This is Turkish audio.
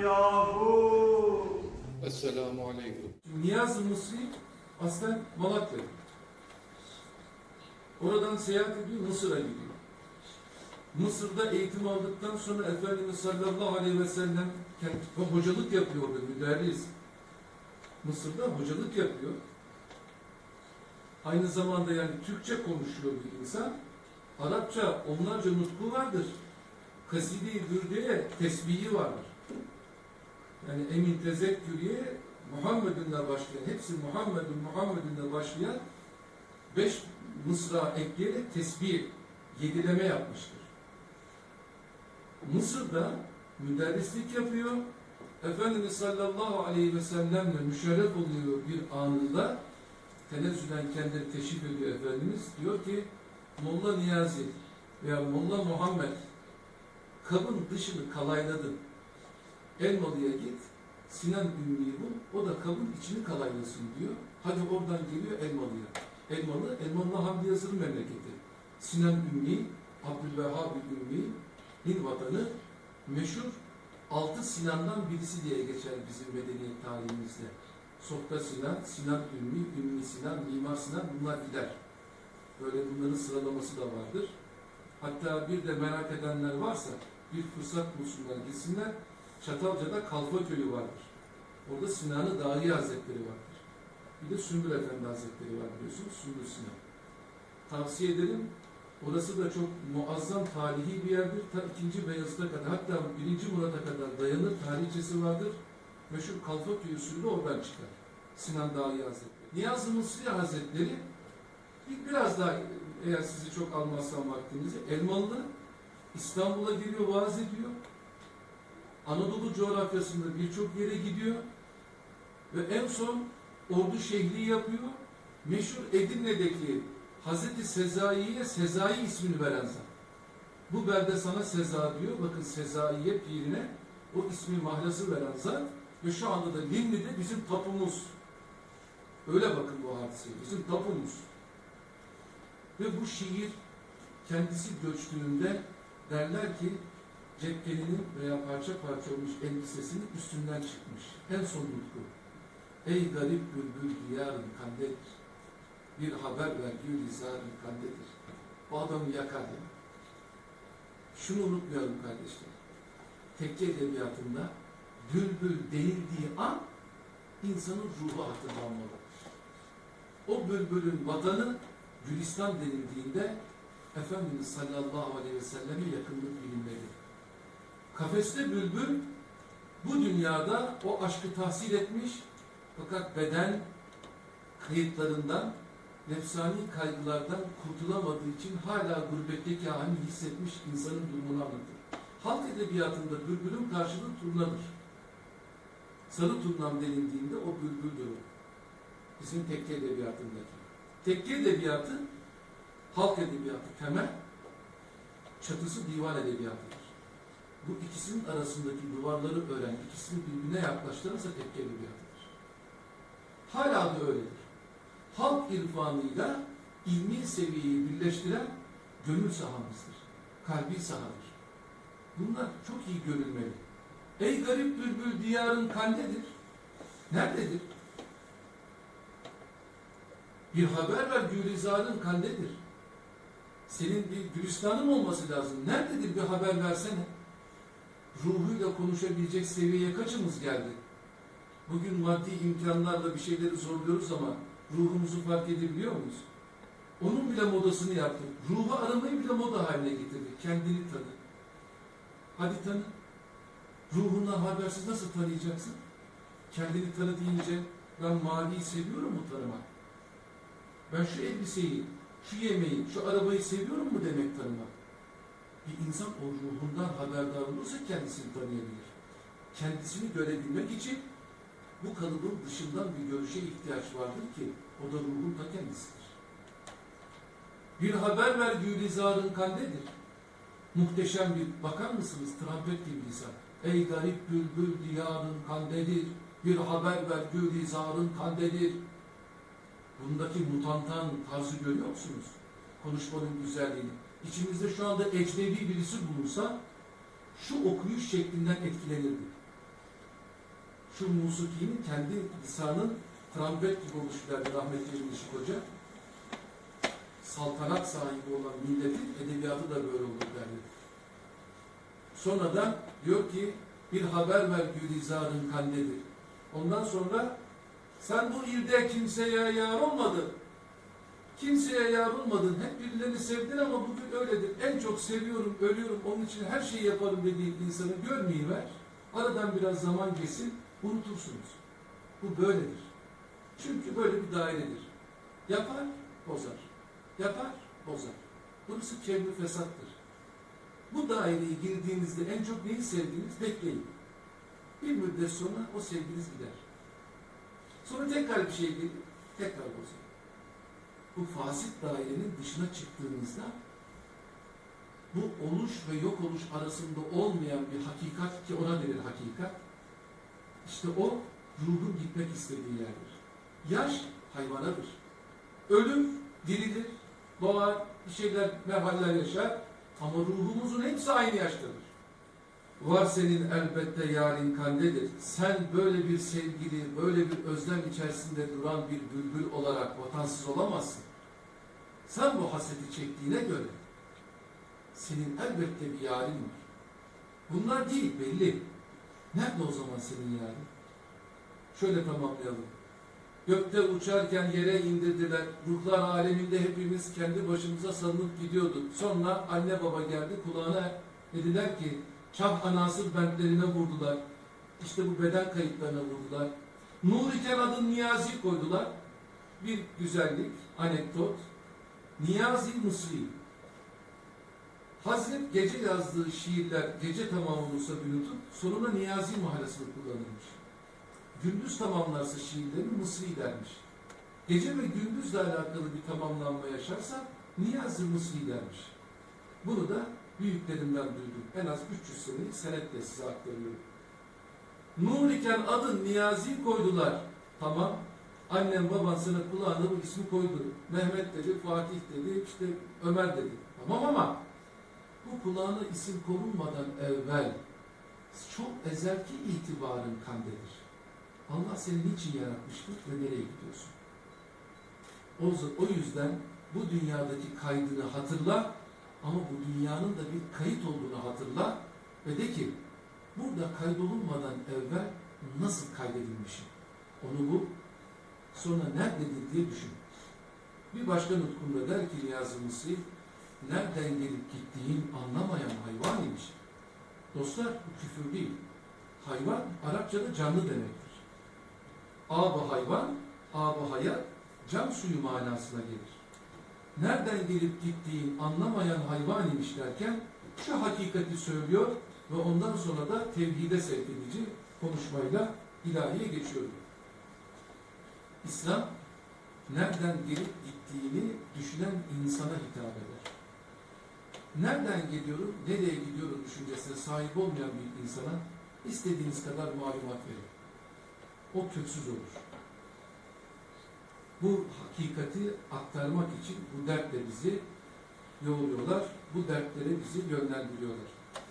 yahu. Esselamu Aleyküm. Niyazi Mısri aslen Malatya. Oradan seyahat ediyor, Mısır'a gidiyor. Mısır'da eğitim aldıktan sonra Efendimiz sallallahu aleyhi ve sellem hocalık yapıyor orada, müderris. Mısır'da hocalık yapıyor. Aynı zamanda yani Türkçe konuşuyor bir insan. Arapça onlarca nutku vardır. Kaside-i Bürde'ye tesbihi vardır. Yani emin tezekkürüye Muhammed'inle başlayan, hepsi Muhammed'in Muhammed'inle başlayan beş mısra ekleyerek tesbih, yedileme yapmıştır. Mısır'da müderrislik yapıyor. Efendimiz sallallahu aleyhi ve sellemle müşerref oluyor bir anında tenezzülen kendini teşrif ediyor Efendimiz. Diyor ki Molla Niyazi veya Molla Muhammed kabın dışını kalayladın. Elmalı'ya git, Sinan Ümmi'yi bul, o da kabın içini kalaylasın diyor. Hadi oradan geliyor Elmalı'ya. Elmalı, Elmalı Hamdi Yazır'ın memleketi. Sinan Ümmi, Abdülvehhab Ümmi'nin vatanı meşhur Altı Sinan'dan birisi diye geçer bizim medeniyet tarihimizde. Sokta Sinan, Sinan Ümmi, Ümmi Sinan, Mimar Sinan bunlar gider. Böyle bunların sıralaması da vardır. Hatta bir de merak edenler varsa bir fırsat bulsunlar gitsinler. Çatalca'da Kalfa Köyü vardır. Orada Sinan-ı Hazretleri vardır. Bir de Sümbül Efendi Hazretleri var biliyorsunuz. Sümbül Sinan. Tavsiye ederim. Orası da çok muazzam tarihi bir yerdir. Ta 2. Beyazıt'a kadar hatta 1. Murat'a kadar dayanır. Tarihçesi vardır. Meşhur Kalfa Köyü usulü oradan çıkar. Sinan Dahi Hazretleri. Niyazi Mısri Hazretleri bir- biraz daha eğer sizi çok almazsam vaktinizi Elmalı İstanbul'a geliyor, vaaz ediyor. Anadolu coğrafyasında birçok yere gidiyor ve en son ordu şehliği yapıyor. Meşhur Edirne'deki Hazreti Sezai'ye Sezai ismini veren zat. Bu belde sana Seza diyor. Bakın Sezai'ye pirine o ismi mahlası veren zat ve şu anda da Limni'de bizim tapumuz. Öyle bakın bu hadiseye. Bizim tapumuz. Ve bu şiir kendisi göçtüğünde derler ki cepkeninin veya parça parça olmuş elbisesinin üstünden çıkmış. En son nutku. Ey garip bülbül diyarın kandedir. Bir haber ver gül izarın kandedir. O adamı yakar ya. Şunu unutmayalım kardeşler. Tekke edebiyatında bülbül denildiği an insanın ruhu hatırlanmalı. O bülbülün vatanı Gülistan denildiğinde Efendimiz sallallahu aleyhi ve selleme yakınlık bilinmeli. Kafeste bülbül bu dünyada o aşkı tahsil etmiş fakat beden kayıtlarından nefsani kaygılardan kurtulamadığı için hala gurbetteki halini hissetmiş insanın durumunu anlatır. Halk edebiyatında bülbülün karşılığı turnadır. Sarı turnam denildiğinde o bülbüldür o. Bizim tekke edebiyatındaki. Tekke edebiyatı halk edebiyatı temel, çatısı divan edebiyatıdır. Bu ikisinin arasındaki duvarları öğren, ikisini birbirine yaklaştırırsa tekke edebiyatıdır. Hala da öyledir. Halk irfanıyla ilmi seviyeyi birleştiren gönül sahamızdır. Kalbi sahadır. Bunlar çok iyi görülmeli. Ey garip bülbül diyarın kandedir. Nerededir? Bir haber ver Gülizar'ın kandedir. Senin bir Gülistan'ın olması lazım. Nerededir bir haber versene. Ruhuyla konuşabilecek seviyeye kaçımız geldi? Bugün maddi imkanlarla bir şeyleri zorluyoruz ama ruhumuzu fark edebiliyor muyuz? Onun bile modasını yaptık. Ruhu aramayı bile moda haline getirdik. Kendini tanı. Hadi tanı. Ruhundan habersiz nasıl tanıyacaksın? Kendini tanı deyince ben maviyi seviyorum mu tanımak? Ben şu elbiseyi, şu yemeği, şu arabayı seviyorum mu demek tanımak? Bir insan o ruhundan haberdar olursa kendisini tanıyabilir. Kendisini görebilmek için bu kalıbın dışından bir görüşe ihtiyaç vardır ki o da ruhun ta kendisidir. Bir haber ver Gülizar'ın kandedir. Muhteşem bir, bakar mısınız trompet gibi lisan. Ey garip bülbül diyarın kandedir. Bir haber ver Gülizar'ın kandedir. Bundaki mutantan tarzı görüyor musunuz? Konuşmanın güzelliğini. İçimizde şu anda ecnebi birisi bulunsa şu okuyuş şeklinden etkilenirdi. şu musikinin kendi lisanın trompet gibi derdi rahmetli Işık Hoca. Saltanat sahibi olan milletin edebiyatı da böyle olur derdi. Sonradan diyor ki bir haber ver Gülizar'ın kandedir. Ondan sonra sen bu ilde kimseye yar olmadın. Kimseye yar olmadın. Hep birilerini sevdin ama bugün öyledir. En çok seviyorum, ölüyorum, onun için her şeyi yaparım dediği insanı görmeyiver. Aradan biraz zaman geçsin, unutursunuz. Bu böyledir. Çünkü böyle bir dairedir. Yapar, bozar. Yapar, bozar. Burası kevni fesattır. Bu daireye girdiğinizde en çok neyi sevdiğiniz bekleyin. Bir müddet sonra o sevginiz gider. Sonra tekrar bir şey gelir, tekrar bozar. Bu fasit dairenin dışına çıktığınızda bu oluş ve yok oluş arasında olmayan bir hakikat ki ona denir hakikat. İşte o ruhun gitmek istediği yerdir. Yaş hayvanadır. Ölüm dirilir, doğar, bir şeyler, merhaller yaşar ama ruhumuzun hepsi aynı yaştadır. Var senin elbette yarın kandedir. Sen böyle bir sevgili, böyle bir özlem içerisinde duran bir bülbül olarak vatansız olamazsın. Sen bu hasreti çektiğine göre senin elbette bir yarın var. Bunlar değil belli. Nerede o zaman senin yarın? Şöyle tamamlayalım. Gökte uçarken yere indirdiler. Ruhlar aleminde hepimiz kendi başımıza salınıp gidiyorduk. Sonra anne baba geldi kulağına dediler ki Çah anasır bentlerine vurdular. İşte bu beden kayıtlarına vurdular. Nur iken adın Niyazi koydular. Bir güzellik, anekdot. Niyazi Mısri. Hazret gece yazdığı şiirler gece tamamlanırsa nutuk, sonuna Niyazi mahallesini kullanılmış. Gündüz tamamlarsa şiirlerini Mısri dermiş. Gece ve gündüzle alakalı bir tamamlanma yaşarsa Niyazi Mısri dermiş. Bunu da büyüklerimden duydum. En az 300 senelik senetle size aktarıyorum. Nur iken adın Niyazi koydular. Tamam. Annem baban sana kulağına bu ismi koydu. Mehmet dedi, Fatih dedi, işte Ömer dedi. Tamam ama bu kulağına isim konulmadan evvel çok ezelki itibarın kandedir. Allah seni niçin yaratmıştır ve nereye gidiyorsun? O, o yüzden bu dünyadaki kaydını hatırla ama bu dünyanın da bir kayıt olduğunu hatırla ve de ki burada kaydolunmadan evvel nasıl kaydedilmişim? Onu bul, sonra nerededir diye düşün. Bir başka nutkunda der ki Niyazi Mısri, nereden gelip gittiğin anlamayan hayvan imiş. Dostlar bu küfür değil. Hayvan Arapçada canlı demektir. Ab hayvan, ab hayat, can suyu manasına gelir nereden gelip gittiğin anlamayan hayvan imiş derken şu hakikati söylüyor ve ondan sonra da tevhide sevk edici konuşmayla ilahiye geçiyor. İslam nereden gelip gittiğini düşünen insana hitap eder. Nereden geliyorum, nereye gidiyorum düşüncesine sahip olmayan bir insana istediğiniz kadar malumat verin. O köksüz olur bu hakikati aktarmak için bu dertle bizi yoğuruyorlar, bu dertlere bizi yönlendiriyorlar.